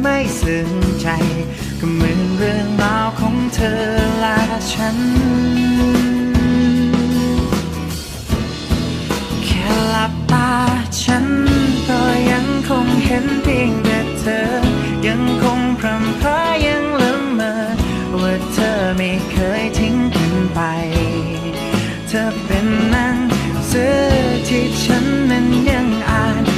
ไม่ซึ้งใจ ก็เหมือนเรื่องราวของเธอละฉัน แค่หลับตาฉันก็ยังคงเห็นเพียงแต่เธอ ยังคงพรำพรายังลืมเมอว่าเธอไม่เคยทิ้งกันไป เธอเป็นนางเสือที่ฉันนั้นยังอ่าน